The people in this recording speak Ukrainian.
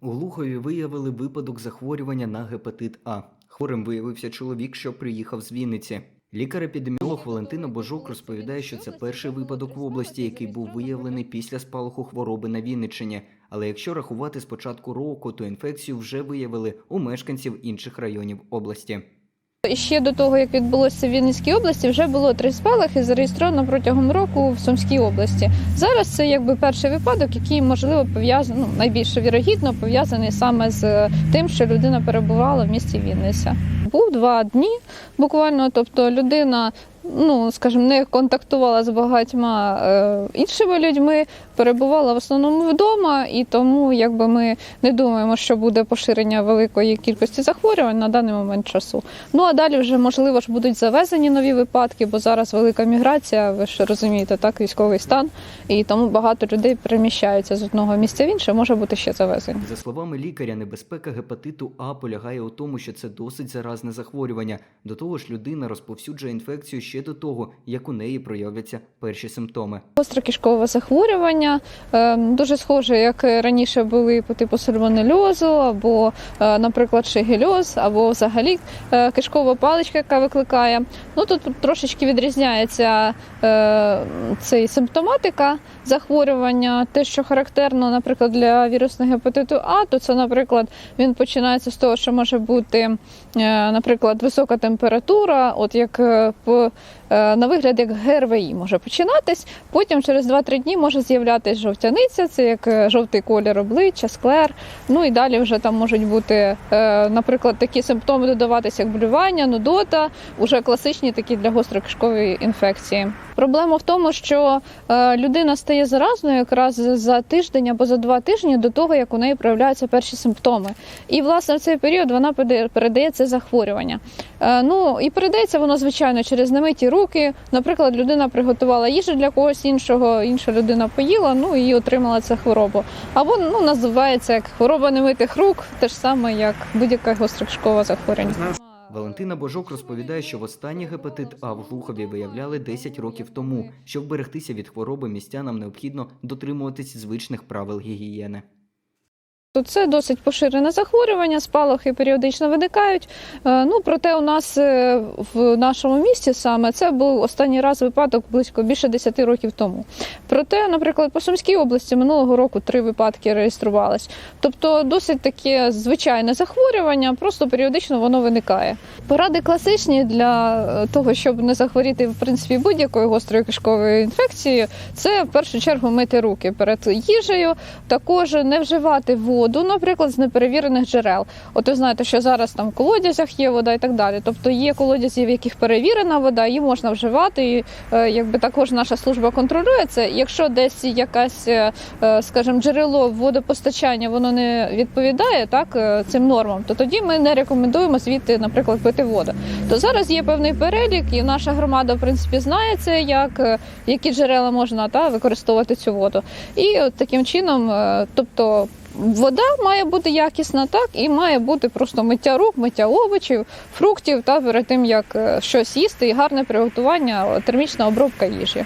У Глухові виявили випадок захворювання на гепатит А. Хворим виявився чоловік, що приїхав з Вінниці. Лікар-епідеміолог Валентина Божок розповідає, що це перший випадок в області, який був виявлений після спалаху хвороби на Вінниччині. Але якщо рахувати з початку року, то інфекцію вже виявили у мешканців інших районів області. Ще до того, як відбулося в Вінницькій області, вже було три спалахи зареєстровано протягом року в Сумській області. Зараз це якби перший випадок, який можливо пов'язаний, ну, найбільше вірогідно пов'язаний саме з тим, що людина перебувала в місті Вінниця. Був два дні буквально, тобто людина. Ну, скажімо, не контактувала з багатьма е, іншими людьми, перебувала в основному вдома, і тому якби ми не думаємо, що буде поширення великої кількості захворювань на даний момент часу. Ну а далі вже можливо ж будуть завезені нові випадки, бо зараз велика міграція, ви ж розумієте, так військовий стан, і тому багато людей переміщаються з одного місця в інше, може бути ще завезені. За словами лікаря, небезпека гепатиту А полягає у тому, що це досить заразне захворювання. До того ж, людина розповсюджує інфекцію ще до того, як у неї проявляться перші симптоми. Гострокишкове захворювання е, дуже схоже, як раніше були по типу сальмонельозу, або, е, наприклад, шегельоз, або взагалі е, кишкова паличка, яка викликає. Ну тут трошечки відрізняється е, цей симптоматика захворювання. Те, що характерно, наприклад, для вірусного гепатиту А, то це, наприклад, він починається з того, що може бути, наприклад, висока температура, от як по на вигляд як ГРВІ може починатись. Потім через 2-3 дні може з'являтися жовтяниця, це як е, жовтий колір обличчя, склер. Ну і далі вже там можуть бути, е, наприклад, такі симптоми додаватися, як блювання, нудота, уже класичні такі для гострокишкової інфекції. Проблема в тому, що е, людина стає заразною якраз за тиждень або за два тижні до того, як у неї проявляються перші симптоми. І власне в цей період вона передає- це захворювання. Е, Ну і передається воно звичайно через немиті руки. Наприклад, людина приготувала їжу для когось іншого, інша людина поїла, ну і отримала цю хворобу. Або ну називається як хвороба немитих рук, те ж саме як будь-яке гострокишкове захворювання. Валентина Божок розповідає, що востаннє гепатит А в Глухові виявляли 10 років тому. Щоб берегтися від хвороби, містянам необхідно дотримуватись звичних правил гігієни. Це досить поширене захворювання, спалахи періодично виникають. Е, Ну проте у нас е, в нашому місті саме це був останній раз випадок близько більше 10 років тому. Проте, наприклад, по Сумській області минулого року три випадки реєструвались. Тобто досить таке звичайне захворювання, просто періодично воно виникає. Поради класичні для е, того, щоб не захворіти в принципі будь-якою гострою кишковою інфекцією, це в першу чергу мити руки перед їжею, також не вживати воду, наприклад, з неперевірених джерел. От ви знаєте, що зараз там в колодязях є вода і так далі. Тобто є колодязі, в яких перевірена вода, її можна вживати. І е, якби також наша служба контролює це. Якщо десь якась, е, е, скажімо, джерело водопостачання воно не відповідає так цим нормам, то тоді ми не рекомендуємо звідти, наприклад, пити воду. То зараз є певний перелік, і наша громада, в принципі, знає це, як які джерела можна та використовувати цю воду. І от таким чином, тобто. Вода має бути якісна, так і має бути просто миття рук, миття овочів, фруктів та перед тим як е, щось їсти, і гарне приготування, термічна обробка їжі.